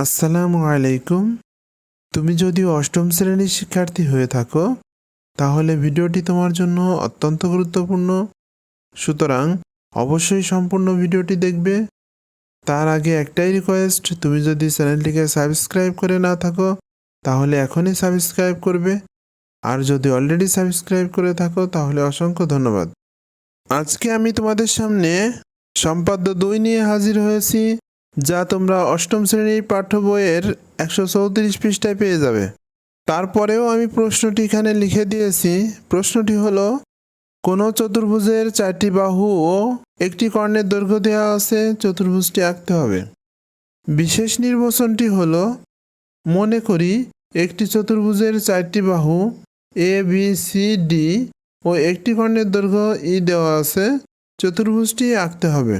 আসসালামু আলাইকুম। তুমি যদি অষ্টম শ্রেণির শিক্ষার্থী হয়ে থাকো, তাহলে ভিডিওটি তোমার জন্য অত্যন্ত গুরুত্বপূর্ণ। সুতরাং অবশ্যই সম্পূর্ণ ভিডিওটি দেখবে। তার আগে একটাই রিকোয়েস্ট তুমি যদি চ্যানেলটিকে সাবস্ক্রাইব করে না থাকো, তাহলে এখনই সাবস্ক্রাইব করবে। আর যদি অলরেডি সাবস্ক্রাইব করে থাকো, তাহলে অসংখ্য ধন্যবাদ। আজকে আমি তোমাদের সামনে সম্পাদ্য দুই নিয়ে হাজির হয়েছি। যা তোমরা অষ্টম শ্রেণির পাঠ্য বইয়ের একশো চৌত্রিশ পৃষ্ঠায় পেয়ে যাবে। তারপরেও আমি প্রশ্নটি এখানে লিখে দিয়েছি। প্রশ্নটি হলো, কোনো চতুর্ভুজের চারটি বাহু ও একটি কর্ণের দৈর্ঘ্য দেওয়া আছে, চতুর্ভুজটি আঁকতে হবে। বিশেষ নির্বাচনটি হলো, মনে করি একটি চতুর্ভুজের চারটি বাহু এ বি সি ডি ও একটি কর্ণের দৈর্ঘ্য ই দেওয়া আছে, চতুর্ভুজটি আঁকতে হবে।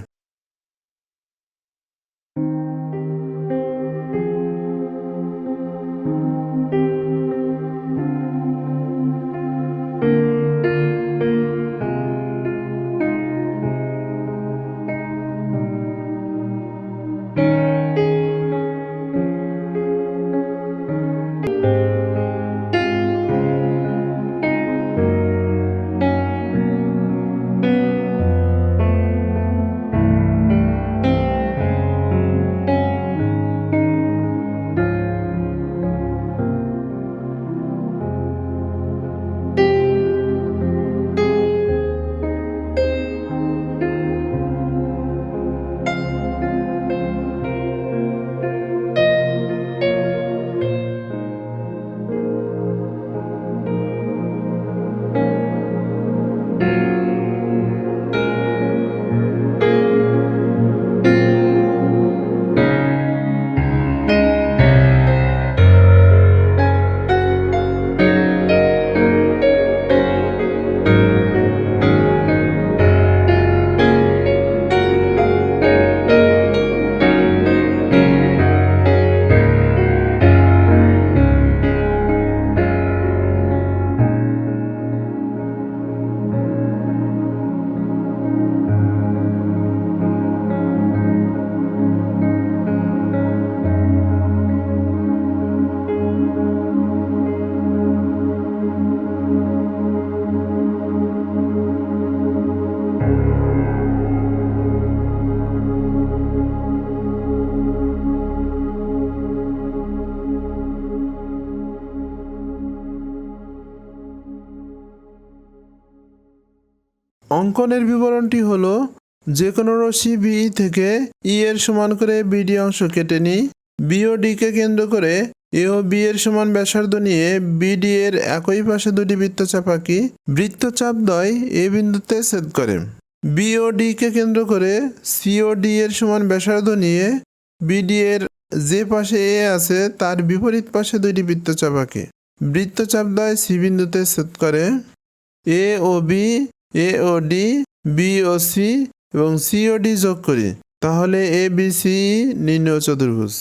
অঙ্কনের বিবরণটি হলো যে কোনো রশ্মি বি থেকে ই এর সমান করে বিডি অংশ কেটে নিই। বি ও ডিকে কেন্দ্র করে এ ও বি এর সমান ব্যাসার্ধ নিয়ে বিডি এর একই পাশে দুটি বৃত্তচাপ আঁকি। বৃত্তচাপ দ্বয় এ বিন্দুতে ছেদ করে। বি ও ডিকে কেন্দ্র করে সি ও ডি এর সমান ব্যাসার্ধ নিয়ে বিডি এর যে পাশে এ আছে, তার বিপরীত পাশে দুইটি বৃত্তচাপ আঁকে। বৃত্তচাপ দ্বয় সি বিন্দুতে ছেদ করে। এ ও বি এ ও ডি বি ও সি এবং সি ও ডি যোগ করি। তাহলে এ বি সি নির্ণয় চতুর্ভুজ।